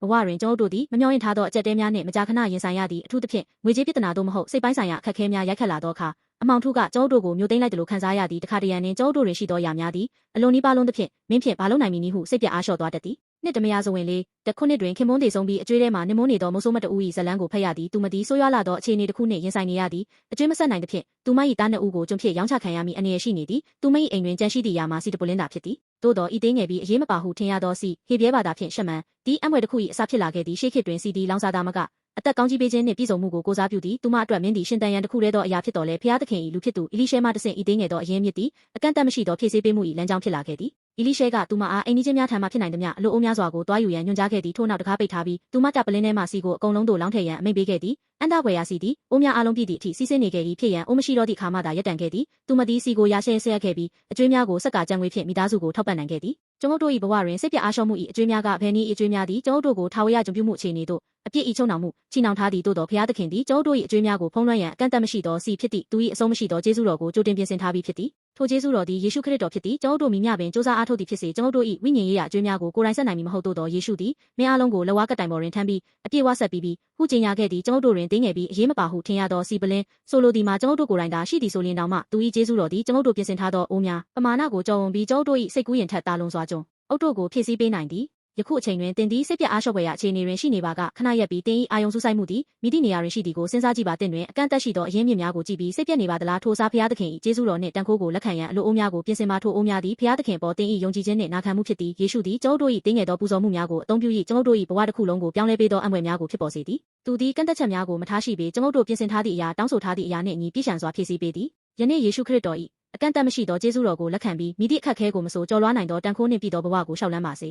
ဘဝတွင်ကျွန်ုပ်တို့သည်မမျှော်လင့်ထားသောအကြက်တဲများနှင့်မကြာခဏရင်ဆိုင်ရသည့်အထူးသဖြင့်ငွေကြေးပြဿနာသို့မဟုတ်စိတ်ပိုင်းဆိုင်ရာအခက်အခဲများရိုက်ခတ်လာသောအခါအမောင်ထုကကျွန်ုပ်တို့ကိုမျိုးသိမ်းလိုက်တယ်လို့ခံစားရသည့်တခါတရံနှင့်ကျွန်ုပ်တို့တွင်ရှိသောအရာများသည်အလွန်နီးပါးလုံးသဖြင့်မင်းဖြင့်ဘာလို့နိုင်မည်နည်းဟုစိတ်ပြအားလျှော့သွားတတ်သည် နှစ်တမယာစဝင်လေးတခုနှစ်တွင်ခင်မွန်းတည်ဆုံးပြီးအကျွေးထဲမှနှမွန်းနေသောမိုးဆိုးမတအူ၏ဇလန်းကိုဖတ်ရသည်သူမသည်ဆိုးရွားလာသောအခြေအနေတစ်ခုနှင့်ရင်ဆိုင်နေရသည်အကျွေးမဆက်နိုင်သဖြင့်သူမ၏တားနှစ်ဦးကိုကျွန်ဖြစ်ရောင်းချခံရမည်အနေရရှိနေသည်သူမ၏အိမ်တွင်ကြံရှိသည့်ယာမှာစီတပလင်းသာဖြစ်သည်သို့သောဤသေးငယ်ပြီးအရေးမပါဟုထင်ရသောစီဟေပြဲပါတာဖြင့်ရှက်မှန်ဒီအံွယ်တစ်ခု၏အစဖြစ်လာခဲ့သည်ရှေးခေတ်တွင်စီဒီလောင်စာသားမကအသက်ကောင်းကြီးပေးခြင်းနှင့်ပြည့်စုံမှုကိုကိုစားပြုသည်သူမအတွက်မင်းသည်ရှင်တန်ရန်တစ်ခုတည်းသောအရာဖြစ်တော်လဲဖျားသခင်၏လူဖြစ်သူအီလိရှဲမှတဆင့်ဤသေးငယ်သောအရင်းမြစ်သည်အကန့်အသတ်မရှိသောဖြည့်ဆည်းပေးမှု၏လမ်းကြောင်းဖြစ်လာခဲ့သည် အီလိရှဲကသူမအားအိမ်နီးချင်းများထံမှဖြစ်နိုင်သမျှအလိုအိုးများစွာကိုတွားယူရန်ညွှန်ကြားခဲ့သည်ထို့နောက်တကားပိတ်ထားပြီးသူမတပ်ပလင်းထဲမှစီကိုအကုန်လုံးသို့လောင်းထည့်ရန်အမိန့်ပေးခဲ့သည်အန်တာကွယ်ရာစီသည်အိုးများအားလုံးပြည့်သည့်အထိစီးဆင်းနေခဲ့ပြီးဖြစ်ရန်အိုးမရှိတော့သည့်ခါမှသာရပ်တန့်ခဲ့သည်သူမသည်စီကိုရာရှဲဆဲခဲ့ပြီးအကျွေးများကိုစက်ကကြံငွေဖြင့်မိသားစုကိုထောက်ပံ့နိုင်ခဲ့သည်ကျွန်ုပ်တို့၏ဘဝတွင်စိတ်ပြအားလျှော့မှု၏အကျွေးများကဘယ်နည်းအကျွေးများသည်ကျွန်ုပ်တို့ကိုထာဝရကြုံပြုမှုအခြေအနေသို့ အပြစ်ဤချုံနှောင်မှုချီနှောင်ထားသည်သို့သောဘုရားသခင်သည်ကျွန်ုပ်တို့၏အကျွေးများကိုဖုံးလွှမ်းရန်အကန့်အသတ်မရှိသောစီဖြစ်သည့်သူ၏အဆုံးမရှိသောကျေးဇူးတော်ကိုကြိုတင်ပြင်ဆင်ထားပြီးဖြစ်သည်ထိုကျေးဇူးတော်သည်ယေရှုခရစ်တော်ဖြစ်သည်ကျွန်ုပ်တို့မိမျှပင်စ조사အားထုတ်သည်ဖြစ်စေကျွန်ုပ်တို့၏ဝိညာဉ်ရေးရာအကျွေးများကိုကိုယ်တိုင်ဆက်နိုင်မည်မဟုတ်သို့သောယေရှုသည်မင်းအားလုံးကိုလက်ဝါးကတိုင်ပေါ်တွင်ထမ်းပြီးအပြည့်ဝဆက်ပြီးပြီးဟုကျင်ညာခဲ့သည်ကျွန်ုပ်တို့တွင်တင်းငယ်ပြီးအရေးမပါဟုထင်ရသောစီပလင်းဆိုလိုသည်မှာကျွန်ုပ်တို့ကိုယ်တိုင်သာရှိသည်ဆိုလျင်တောင်မှသူ၏ကျေးဇူးတော်သည်ကျွန်ုပ်တို့ပြင်ဆင်ထားသောအိုးများပမာဏကိုကြော်ဝံပြီးကျွန်ုပ်တို့၏စိတ်ကူးရင်ထက်တာလွန်စွာကြုံအုတ်တို့ကိုဖြည့်ဆည်းပေးနိုင်သည် ယခုအချိန်တွင်တင်သည်စိတ်ပြအားလျှော့ပွဲရအခြေအနေတွင်ရှိနေပါကခဏရက်ပြီးတင်၏အာယုံစူးစိုက်မှုသည်မိသည့်နေရာတွင်ရှိသည်ကိုစဉ်းစားကြည့်ပါတင်တွင်အကန့်အသတ်ရှိသောအရင်းမြစ်များကိုကြည့်ပြီးစိတ်ပြက်နေပါသလားထိုစားဖျားသခင်၏ကျေးဇူးတော်နှင့်တန်ခိုးကိုလက်ခံရန်အလိုအိုးများကိုပြင်ဆင်ပါထိုအိုးများသည်ဖျားသခင်ပေါ်တင်၏ယုံကြည်ခြင်းနှင့်နာခံမှုဖြစ်သည်ယေရှုသည်ကျွန်ုပ်တို့၏တင်းငယ်သောပူဇော်မှုများကိုအသုံးပြု၍ကျွန်ုပ်တို့၏ဘဝတစ်ခုလုံးကိုပြောင်းလဲပေးသောအံ့ဖွယ်များကိုဖြစ်ပေါ်စေသည်သူသည်ကန့်သက်ချက်များကိုမထားရှိပေကျွန်ုပ်တို့ပြင်ဆင်ထားသည့်အရာတောင်းဆိုထားသည့်အရာနှင့်အညီပြည့်စုံစွာဖြည့်ဆည်းပေးသည်ယနေ့ယေရှုခရစ်တော်၏အကန့်အသတ်မရှိသောကျေးဇူးတော်ကိုလက်ခံပြီးမိသည့်အခက်ခဲကိုမဆိုကျော်လွှားနိုင်သောတန်ခိုးနှင့်ပြည့်သောဘဝကိုရှောက်လန်းပါစေ